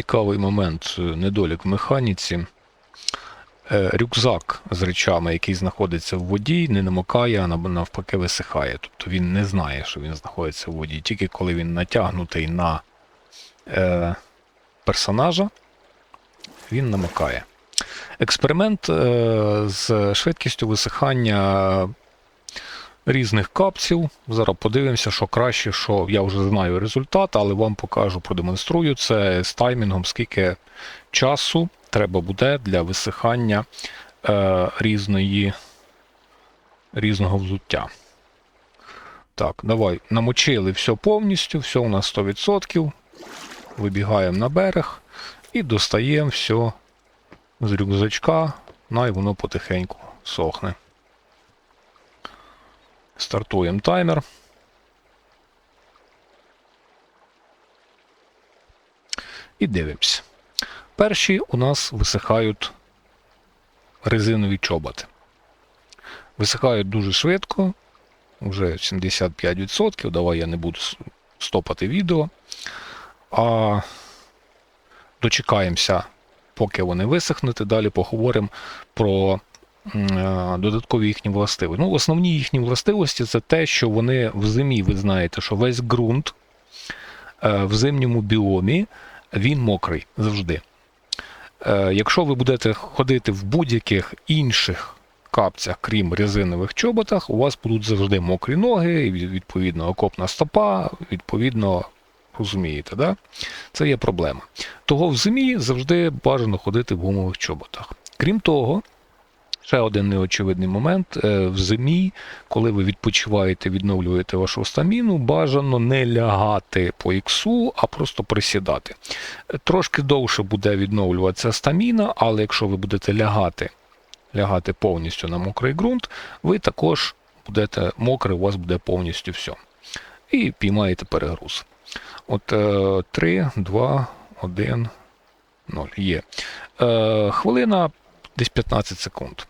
цікавий момент, е, недолік в механіці. Е, Рюкзак з речами, який знаходиться в воді, не намокає, а навпаки висихає. Тобто він не знає, що він знаходиться в воді. Тільки коли він натягнутий на е, персонажа, він намокає. Експеримент е, з швидкістю висихання різних капців. Зараз подивимося, що краще, що я вже знаю результат, але вам покажу, продемонструю це з таймінгом, скільки часу треба буде для висихання е, різної, різного взуття. Так, давай. Намочили все повністю, все у нас 100%. Вибігаємо на берег і достаємо все з рюкзачка, і воно потихеньку сохне. Стартуємо таймер. І дивимося. Перші у нас висихають резинові чоботи. Висихають дуже швидко, вже 75%. Давай я не буду стопати відео. А дочекаємося, поки вони висохнуть, далі поговоримо про додаткові їхні властивості. Ну, основні їхні властивості це те, що вони в зимі, ви знаєте, що весь ґрунт е, в зимньому біомі він мокрий завжди. Е, Якщо ви будете ходити в будь-яких інших капцях, крім резинових чоботах, у вас будуть завжди мокрі ноги, відповідно, окопна стопа, відповідно, розумієте, да? це є проблема. Того в зимі завжди бажано ходити в гумових чоботах. Крім того, ще один неочевидний момент. е, В зимі, коли ви відпочиваєте, відновлюєте вашу стаміну, бажано не лягати по іксу, а просто присідати. Е, Трошки довше буде відновлюватися стаміна, але якщо ви будете лягати, лягати повністю на мокрий ґрунт, ви також будете мокрий, у вас буде повністю все. І піймаєте перегруз. От е, 3, 2, 1, 0. Є. Е, хвилина десь 15 секунд.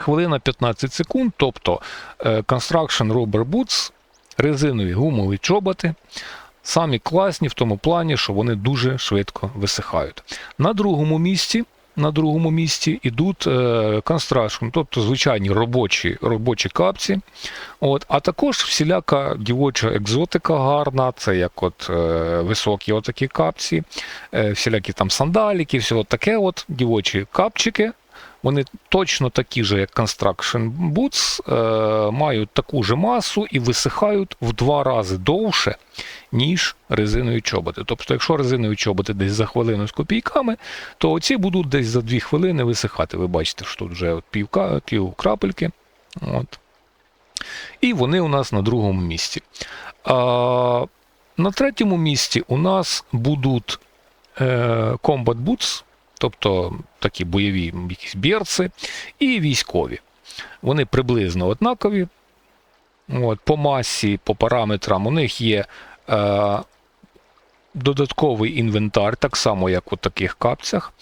Хвилина 15 секунд, тобто е, Construction Rubber Boots, резинові гумові чоботи, самі класні в тому плані, що вони дуже швидко висихають. На другому місці. На другому місці йдуть е, Construction, тобто звичайні робочі, робочі капці. От, а також всіляка дівоча екзотика гарна, це як от е, високі отакі капці, е, всілякі там сандаліки, все таке от дівочі капчики. Вони точно такі ж, як Construction Boots, е, мають таку ж масу і висихають в два рази довше, ніж резинові чоботи. Тобто, якщо резинові чоботи десь за хвилину з копійками, то оці будуть десь за дві хвилини висихати. Ви бачите, що тут вже от пів, крапельки. От. І вони у нас на другому місці. А, на третьому місці у нас будуть е, Combat Boots, тобто такі бойові якісь бірці, і військові. Вони приблизно однакові. От, по масі, по параметрам у них є е, додатковий інвентар, так само, як у таких капцях.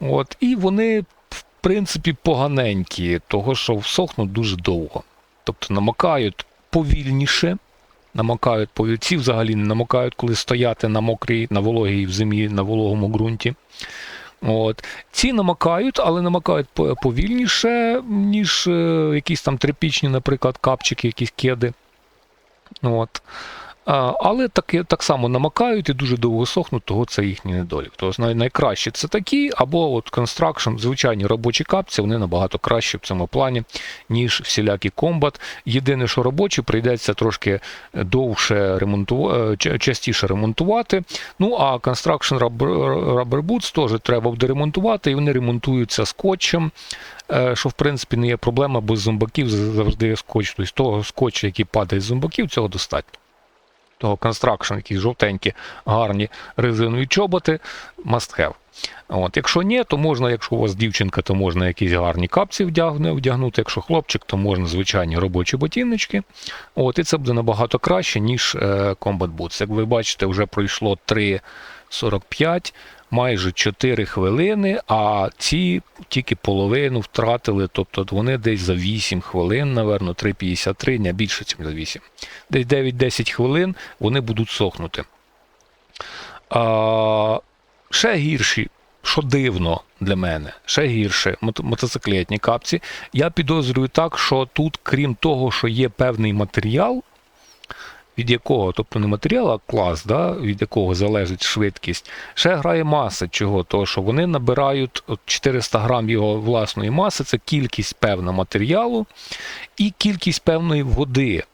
От, і вони, в принципі, поганенькі, того що всохнуть дуже довго. Тобто намокають повільніше, намокають пові- Ці взагалі не намокають, коли стояти на мокрій, на вологій в зимі, на вологому ґрунті. От. Ці намакають, але намакають повільніше, ніж е, якісь там тряпічні, наприклад, капчики, якісь кеди. От. Але так, так само намокають і дуже довго сохнуть, того це їхній недолік. Тобто най, найкраще це такі, або от Construction, звичайні робочі капці, вони набагато кращі в цьому плані, ніж всілякі комбат. Єдине, що робочі, прийдеться трошки довше ремонтувати, частіше ремонтувати. Ну а Construction Rubber, Boots теж треба буде ремонтувати, і вони ремонтуються скотчем. е, Що в принципі не є проблема, бо з зомбаків завжди скотч. Тобто того скотча, який падає з зомбаків, цього достатньо того Construction, які жовтенькі, гарні резинові чоботи, must have. От, якщо ні, то можна, якщо у вас дівчинка, то можна якісь гарні капці вдягнути. Якщо хлопчик, то можна звичайні робочі ботиночки. От, і це буде набагато краще, ніж е, Combat Boots. Як ви бачите, вже пройшло 3.45, майже 4 хвилини, а ці тільки половину втратили, тобто вони десь за 8 хвилин, напевно, 3.53, не більше, ніж за 8. Десь 9-10 хвилин вони будуть сохнути. А, ще гірші, що дивно для мене, ще гірше мотоциклетні капці. Я підозрюю так, що тут, крім того, що є певний матеріал, від якого, тобто не матеріал, а клас, да, від якого залежить швидкість, ще грає маса чого, того, що вони набирають 400 грам його власної маси, це кількість певна матеріалу і кількість певної води.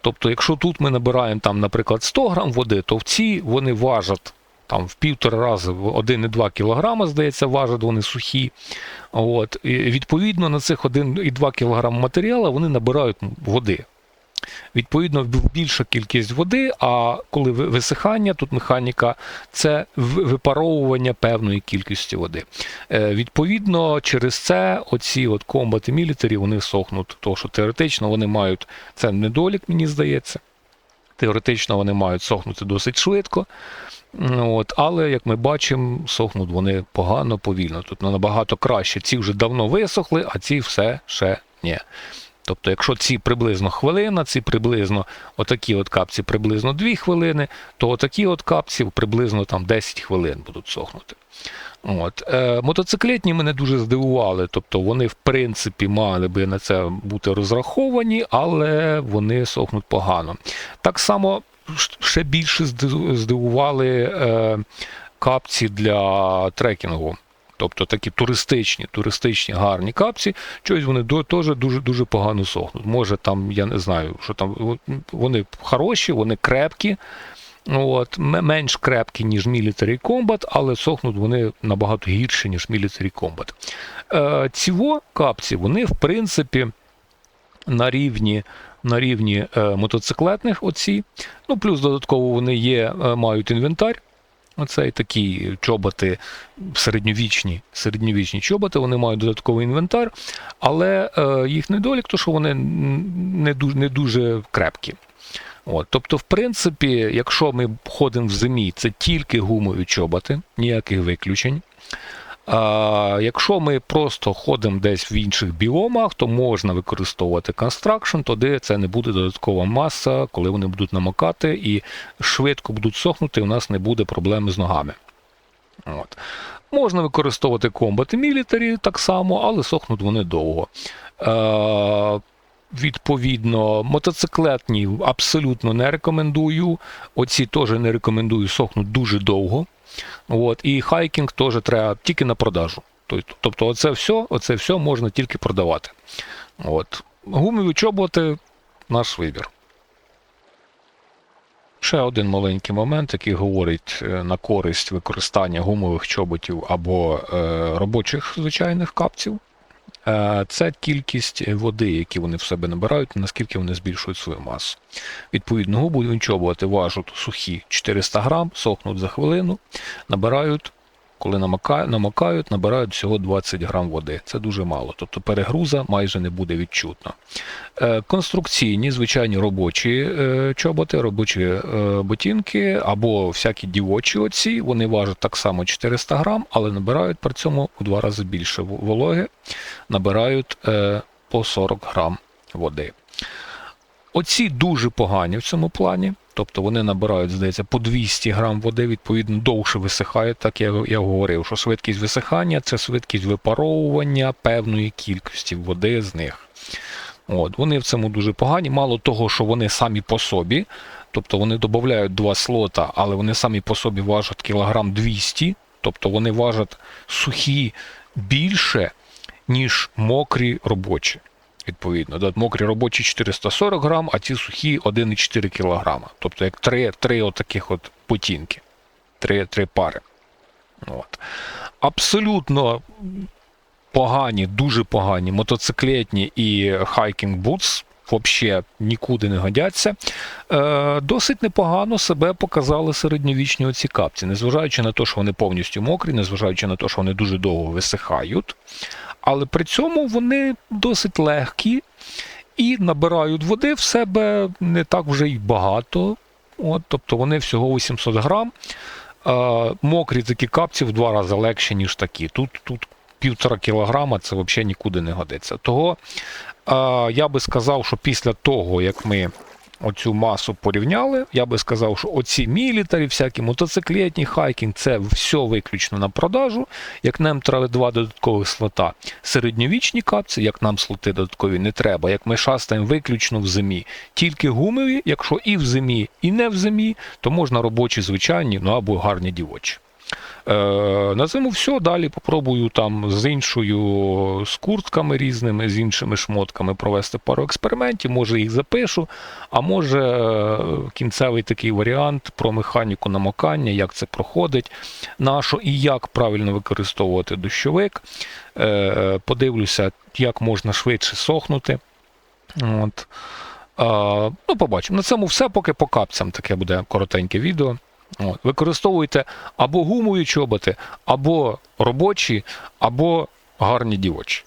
Тобто, якщо тут ми набираємо, там, наприклад, 100 грам води, то в ці вони важать там, в півтора рази, 1,2 кілограма, здається, важать вони сухі. От. І відповідно на цих 1,2 кг матеріалу вони набирають води. Відповідно, більша кількість води, а коли висихання, тут механіка, це випаровування певної кількості води. Е, відповідно, через це оці от комбати мілітарі вони сохнуть, тому що теоретично вони мають це недолік, мені здається. Теоретично вони мають сохнути досить швидко. От, але, як ми бачимо, сохнуть вони погано, повільно. Тут набагато краще. Ці вже давно висохли, а ці все ще ні. Тобто, якщо ці приблизно хвилина, ці приблизно отакі от капці приблизно 2 хвилини, то отакі от капці приблизно там 10 хвилин будуть сохнути. От. Е, мотоциклетні мене дуже здивували. Тобто вони, в принципі, мали би на це бути розраховані, але вони сохнуть погано. Так само ще більше здивували е, капці для трекінгу. Тобто такі туристичні, туристичні гарні капці, щось вони теж дуже дуже погано сохнуть. Може там, я не знаю, що там вони хороші, вони крепкі, от, менш крепкі, ніж Military Combat, але сохнуть вони набагато гірше, ніж Military Combat. Е, ціво капці, вони, в принципі, на рівні, на рівні е, мотоциклетних оці. Ну, плюс додатково вони є, е, мають інвентар. Оцей такі чоботи середньовічні, середньовічні чоботи, вони мають додатковий інвентар, але е, їх недолік, то що вони не дуже, не дуже крепкі. От, тобто, в принципі, якщо ми ходимо в зимі, це тільки гумові чоботи, ніяких виключень. Якщо ми просто ходимо десь в інших біомах, то можна використовувати констракшн, тоді це не буде додаткова маса, коли вони будуть намокати і швидко будуть сохнути, і у нас не буде проблеми з ногами. От. Можна використовувати Combat і Military так само, але сохнуть вони довго. Е, Відповідно, мотоциклетні абсолютно не рекомендую. Оці теж не рекомендую, сохнуть дуже довго. От, і хайкінг теж треба тільки на продажу. Тобто, оце все, оце все можна тільки продавати. От. Гумові чоботи наш вибір. Ще один маленький момент, який говорить е, на користь використання гумових чоботів або е, робочих звичайних капців. Е, Це кількість води, які вони в себе набирають, наскільки вони збільшують свою масу. Відповідно, гумові чоботи важу сухі 400 грам, сохнуть за хвилину, набирають, коли намокають, набирають всього 20 грам води. Це дуже мало. Тобто перегруза майже не буде відчутно. Е, Конструкційні, звичайні робочі е, чоботи, робочі е, ботинки або всякі дівочі оці, вони важать так само 400 грам, але набирають при цьому у два рази більше вологи, набирають по 40 грам води. Оці дуже погані в цьому плані. Тобто вони набирають, здається, по 200 грам води, відповідно, довше висихають, так я, я говорив, що швидкість висихання це швидкість випаровування певної кількості води з них. От, вони в цьому дуже погані. Мало того, що вони самі по собі, тобто вони додають два слота, але вони самі по собі важать кілограм 200, тобто вони важать сухі більше, ніж мокрі робочі. Відповідно, мокрі робочі 440 грам, а ці сухі 1,4 кілограма. Тобто як три, три отаких от потінки, три, три пари. От. Абсолютно погані, дуже погані мотоциклетні і хайкінг бутс взагалі нікуди не годяться. Е, досить непогано себе показали середньовічні оці капці, незважаючи на те, що вони повністю мокрі, незважаючи на те, що вони дуже довго висихають. Але при цьому вони досить легкі і набирають води в себе не так вже й багато. От, тобто вони всього 800 грам. Е, мокрі такі капці в два рази легші, ніж такі. Тут, тут півтора кілограма це взагалі нікуди не годиться. Того е, я би сказав, що після того, як ми оцю масу порівняли, я би сказав, що оці мілітарі, всякі мотоциклетні, хайкінг, це все виключно на продажу. Як нам треба два додаткових слота. Середньовічні капці, як нам слоти додаткові не треба. Як ми шастаємо виключно в зимі. Тільки гумові, якщо і в зимі, і не в зимі, то можна робочі звичайні, ну або гарні дівочі. Е, на зиму все, далі попробую там з іншою, з куртками різними, з іншими шмотками провести пару експериментів, може їх запишу, а може е, кінцевий такий варіант про механіку намокання, як це проходить, на що і як правильно використовувати дощовик. Е, подивлюся, як можна швидше сохнути. От. Ну, побачимо. На цьому все, поки по капцям таке буде коротеньке відео. Використовуйте або гумові чоботи, або робочі, або гарні дівочі.